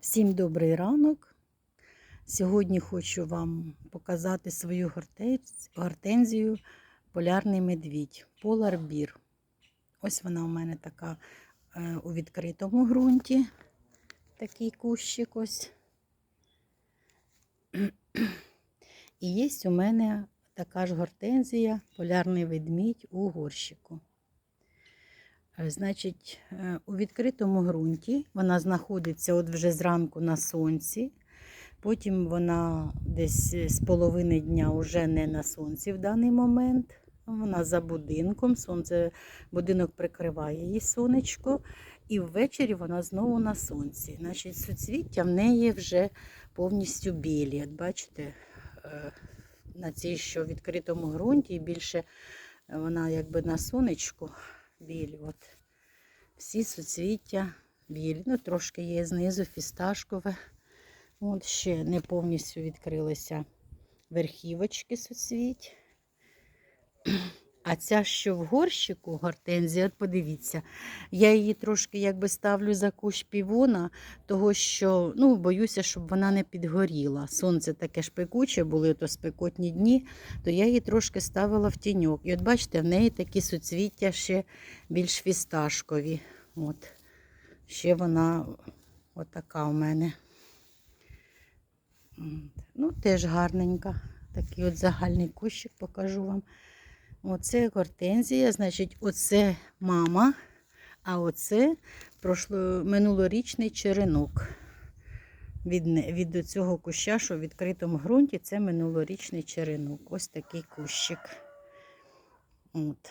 Всім добрий ранок. Сьогодні хочу вам показати свою гортензію Полярний медвідь Beer. Ось вона у мене така е, у відкритому ґрунті. Такий кущик ось. І є у мене така ж гортензія Полярний ведмідь у горщику. Е, Значить, е, у відкритому ґрунті вона знаходиться от вже зранку на сонці. Потім вона десь е, з половини дня вже не на сонці в даний момент. Вона за будинком, сонце, будинок прикриває її сонечко, і ввечері вона знову на сонці. Значить, суцвіття в неї вже повністю білі. От бачите, на цій що відкритому ґрунті більше вона якби на сонечку білі. От. Всі суцвіття білі. Ну, трошки є знизу фісташкове. От ще не повністю відкрилися верхівочки суцвіть. А ця, що в горщику гортензія, от подивіться, я її трошки якби ставлю за кущ півона, того що ну, боюся, щоб вона не підгоріла. Сонце таке ж пекуче, були то спекотні дні, то я її трошки ставила в тіньок. І от бачите, в неї такі суцвіття ще більш фісташкові. От. Ще вона отака у мене. Ну, теж гарненька. Такий от загальний кущик покажу вам. Оце гортензія, значить, оце мама, а оце прошло, минулорічний черенок. Від, від цього куща, що в відкритому ґрунті, це минулорічний черенок. Ось такий кущик. От.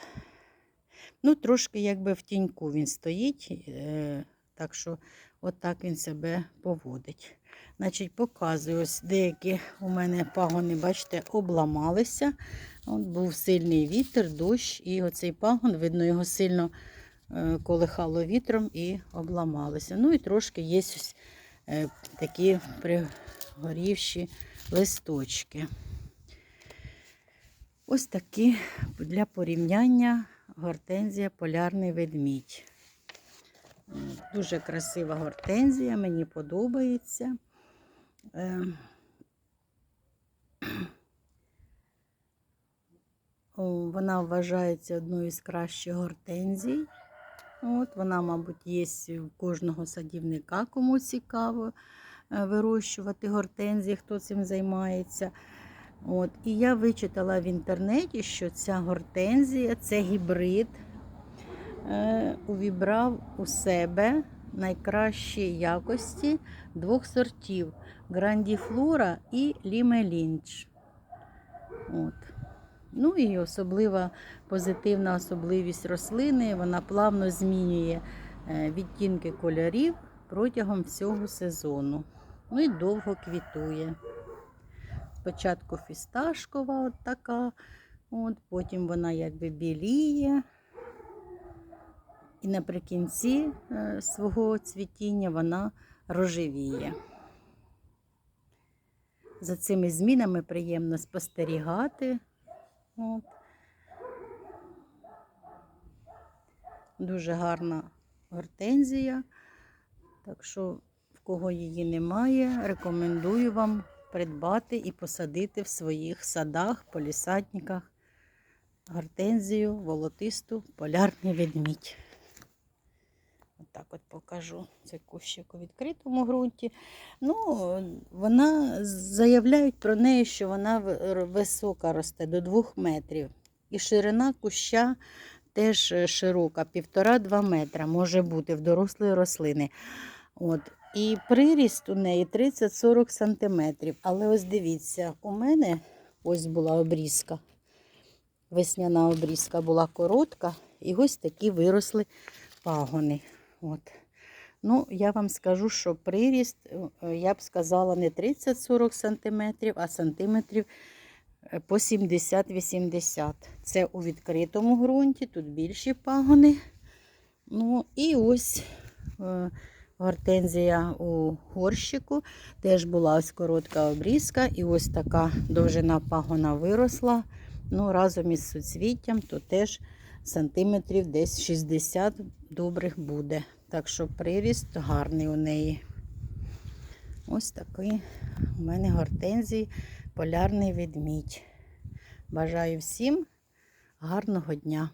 Ну, трошки якби в тіньку він стоїть, е, так що отак він себе поводить. Значить, показую, ось деякі у мене пагони, бачите, обламалися. От був сильний вітер, дощ, і оцей пагон, видно, його сильно е, колихало вітром і обламалися. Ну і трошки є ось е, такі пригорівші листочки. Ось такі для порівняння гортензія полярний ведмідь. Дуже красива гортензія, мені подобається. Е, Вона вважається одною з кращих гортензій. От, вона, мабуть, є у кожного садівника, кому цікаво е, вирощувати гортензії, хто цим займається. От, і я вичитала в інтернеті, що ця гортензія це гібрид, увібрав у себе найкращі якості двох сортів Грандіфлора і Лімелінч. От. Ну і особлива позитивна особливість рослини, вона плавно змінює е, відтінки кольорів протягом всього сезону. Ну і довго квітує. Спочатку фісташкова, от така, от, потім вона якби біліє. І наприкінці е, свого цвітіння вона рожевіє. За цими змінами приємно спостерігати. От. Дуже гарна гортензія. Так що, в кого її немає, рекомендую вам придбати і посадити в своїх садах, полісадниках гортензію, волотисту, полярний ведмідь. Отак от покажу. Це кущик у відкритому ґрунті. Ну, вона заявляють про неї, що вона висока росте до 2 метрів. І ширина куща теж е, широка, півтора-два метра може бути в дорослої рослини. От. І приріст у неї 30-40 сантиметрів. Але ось дивіться, у мене ось була обрізка. Весняна обрізка була коротка, і ось такі виросли пагони. От. Ну, я вам скажу, що приріст, е, я б сказала, не 30-40 сантиметрів, а сантиметрів е, по 70-80. Це у відкритому ґрунті, тут більші пагони. Ну, і ось е, гортензія у горщику. Теж була ось коротка обрізка, і ось така довжина пагона виросла. Ну, разом із суцвіттям, то теж сантиметрів десь 60 добрих буде. Так що приріст гарний у неї. Ось такий у мене гортензій полярний ведмідь. Бажаю всім гарного дня!